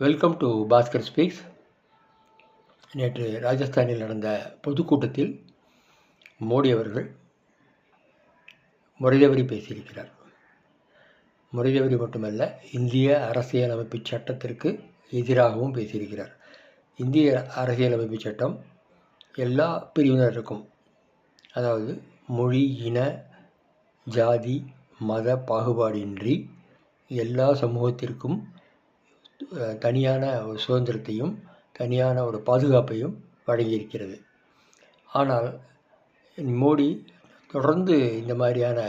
Welcome to Bhaskar speaks நேற்று ராஜஸ்தானில் நடந்த பொதுக்கூட்டத்தில் மோடி அவர்கள் முறைதவறி பேசியிருக்கிறார். முறைதவறி மட்டுமல்ல இந்திய அரசியலமைப்பு சட்டத்திற்கு எதிராகவும் பேசியிருக்கிறார். இந்திய அரசியலமைப்பு சட்டம் எல்லா பிரிவினருக்கும் அதாவது மொழி இன ஜாதி மத பாகுபாடின்றி எல்லா சமூகத்திற்கும் தனியான ஒரு சுதந்திரத்தையும் தனியான ஒரு பாதுகாப்பையும் வழங்கியிருக்கிறது. ஆனால் மோடி தொடர்ந்து இந்த மாதிரியான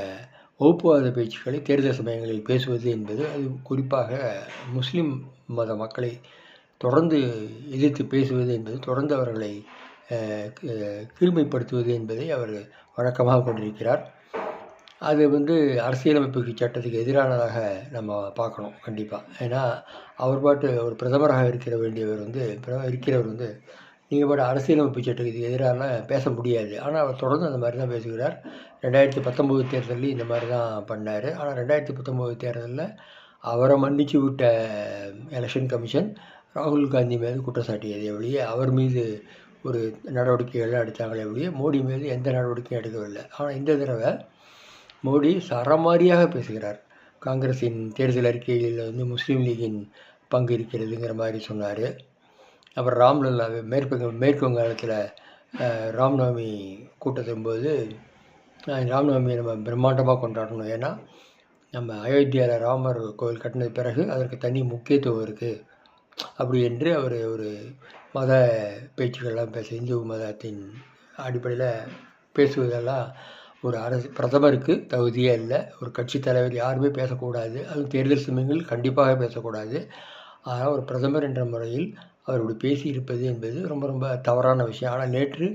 வகுப்புவாத பேச்சுக்களை தேர்தல் சமயங்களில் பேசுவது என்பது அது குறிப்பாக முஸ்லீம் மத மக்களை தொடர்ந்து எதிர்த்து பேசுவது என்பது தொடர்ந்து அவர்களை கீழ்மைப்படுத்துவது என்பதை அவர் வழக்கமாக கொண்டிருக்கிறார். அது வந்து அரசியலமைப்புக்கு சட்டத்துக்கு எதிரானதாக நம்ம பார்க்கணும் கண்டிப்பாக ஏன்னா அவர் பாட்டு ஒரு பிரதமராக இருக்கிற வேண்டியவர் வந்து இருக்கிறவர் வந்து நீங்கள் பாட்டு அரசியலமைப்பு சட்டத்துக்கு எதிரான பேச முடியாது. ஆனால் அவர் தொடர்ந்து அந்த மாதிரி தான் பேசுகிறார். ரெண்டாயிரத்தி பத்தொம்போது தேர்தலில் இந்த மாதிரி தான் பண்ணார். ஆனால் ரெண்டாயிரத்தி பத்தொம்போது தேர்தலில் அவரை மன்னிச்சு விட்ட எலெக்ஷன் கமிஷன் ராகுல் காந்தி மீது குற்றம் சாட்டியது அவர் மீது ஒரு நடவடிக்கைகள்லாம் எடுத்தாங்களே எப்படியே மோடி மீது எந்த நடவடிக்கையும் எடுக்கவில்லை. ஆனால் இந்த தடவை மோடி சரமாரியாக பேசுகிறார். காங்கிரஸின் தேர்தல் அறிக்கையில் வந்து முஸ்லீம் லீகின் பங்கு இருக்கிறதுங்கிற மாதிரி சொன்னார். அப்புறம் ராம்லல்லா மேற்கு மேற்கு வங்காளத்தில் ராம்நவமி கூட்டத்தின் போது ராம்நவமியை நம்ம பிரம்மாண்டமாக கொண்டாடணும். ஏன்னா நம்ம அயோத்தியாவில் ராமர் கோவில் கட்டினது பிறகு அதற்கு தனி முக்கியத்துவம் இருக்குது அப்படி என்று அவர் ஒரு மத பேச்சுக்கள்லாம் பேச இந்து மதத்தின் அடிப்படையில் பேசுவதெல்லாம் ஒரு அரசு பிரதமருக்கு தகுதியே இல்லை. ஒரு கட்சி தலைவர் யாருமே பேசக்கூடாது. அதுவும் தேர்தல் சமயங்களில் கண்டிப்பாக பேசக்கூடாது. ஆனால் ஒரு பிரதமர் என்ற முறையில் அவர் இப்படி பேசியிருப்பது என்பது ரொம்ப ரொம்ப தவறான விஷயம். ஆனால் நேற்று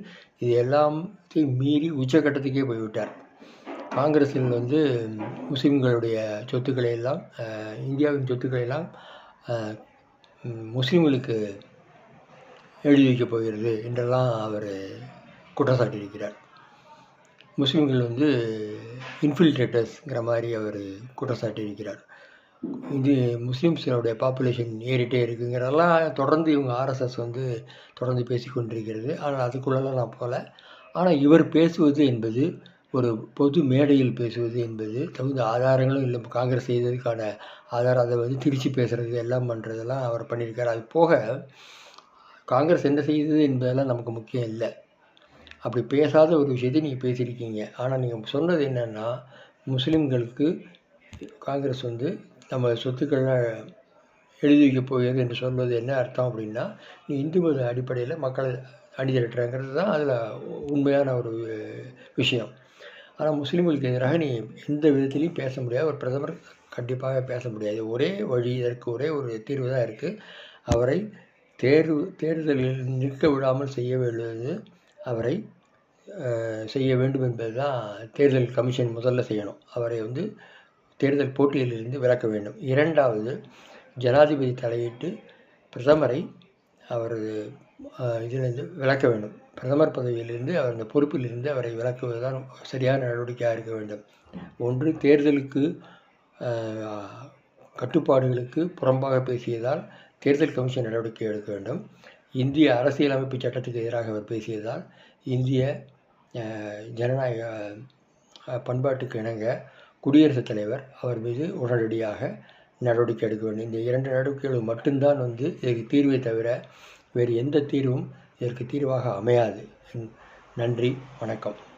இது எல்லாத்தையும் மீறி உச்சக்கட்டத்துக்கே போய்விட்டார். காங்கிரஸில் வந்து முஸ்லீம்களுடைய சொத்துக்களை எல்லாம் இந்தியாவின் சொத்துக்களை எல்லாம் முஸ்லீம்களுக்கு எழுதி வைக்கப் போகிறது என்றெல்லாம் அவர் குற்றம் சாட்டியிருக்கிறார் முஸ்லீம்கள் வந்து இன்ஃபில்ட்ரேட்டர்ஸ்ங்கிற மாதிரி அவர் குற்றம் சாட்டியிருக்கிறார் இது முஸ்லீம்ஸினுடைய பாப்புலேஷன் ஏறிட்டே இருக்குங்கிறதெல்லாம் தொடர்ந்து இவங்க ஆர்எஸ்எஸ் வந்து தொடர்ந்து பேசி கொண்டிருக்கிறது. ஆனால் அதுக்குள்ளெல்லாம் நான் போகல. ஆனால் இவர் பேசுவது என்பது ஒரு பொது மேடையில் பேசுவது என்பது தகுந்த ஆதாரங்களும் இல்லை. காங்கிரஸ் செய்ததுக்கான ஆதாரம் அதை வந்து திருச்சி பேசுகிறது எல்லாம் பண்ணுறதெல்லாம் அவர் பண்ணியிருக்கார். அது போக காங்கிரஸ் என்ன செய்தது என்பதெல்லாம் நமக்கு முக்கியம் இல்லை. அப்படி பேசாத ஒரு விஷயத்தை நீங்கள் பேசியிருக்கீங்க. ஆனால் நீங்கள் சொன்னது என்னென்னா முஸ்லீம்களுக்கு காங்கிரஸ் வந்து நம்ம சொத்துக்கள்லாம் எழுதி வைக்க போகிறது என்று சொல்வது என்ன அர்த்தம் அப்படின்னா நீ இந்து மத அடிப்படையில் மக்களை அணி திரட்டுறாங்கிறது தான் அதில் உண்மையான ஒரு விஷயம். ஆனால் முஸ்லீம்களுக்கு எதிராக நீ எந்த விதத்திலையும் பேச முடியாது. ஒரு பிரதமர் கண்டிப்பாக பேச முடியாது. ஒரே வழி இதற்கு ஒரே ஒரு தீர்வு தான் இருக்குது அவரை தேர்வு தேர்தலில் நிற்க விடாமல் செய்ய வேண்டியது அவரை செய்ய வேண்டும் என்பது தான் தேர்தல் கமிஷன் முதல்ல செய்யணும். அவரை வந்து தேர்தல் போட்டியிலிருந்து விலக்க வேண்டும். இரண்டாவது ஜனாதிபதி தலையிட்டு பிரதமரை அவரது இதிலிருந்து விலக்க வேண்டும். பிரதமர் பதவியிலிருந்து அவர் அந்த பொறுப்பிலிருந்து அவரை விலக்குவது தான் சரியான நடவடிக்கையாக இருக்க வேண்டும். ஒன்று தேர்தலுக்கு கட்டுப்பாடுகளுக்கு புறம்பாக பேசியதால் தேர்தல் கமிஷன் நடவடிக்கை எடுக்க வேண்டும். இந்திய அரசியலமைப்பு சட்டத்துக்கு எதிராக அவர் பேசியதால் இந்திய ஜனநாயக பண்பாட்டுக்கு இணங்க குடியரசுத் தலைவர் அவர் மீது உடனடியாக நடவடிக்கை எடுக்க வேண்டும். இந்த இரண்டு நடவடிக்கைகளும் மட்டும்தான் வந்து இதற்கு தீர்வை தவிர வேறு எந்த தீர்வும் இதற்கு தீர்வாக அமையாது. நன்றி வணக்கம்.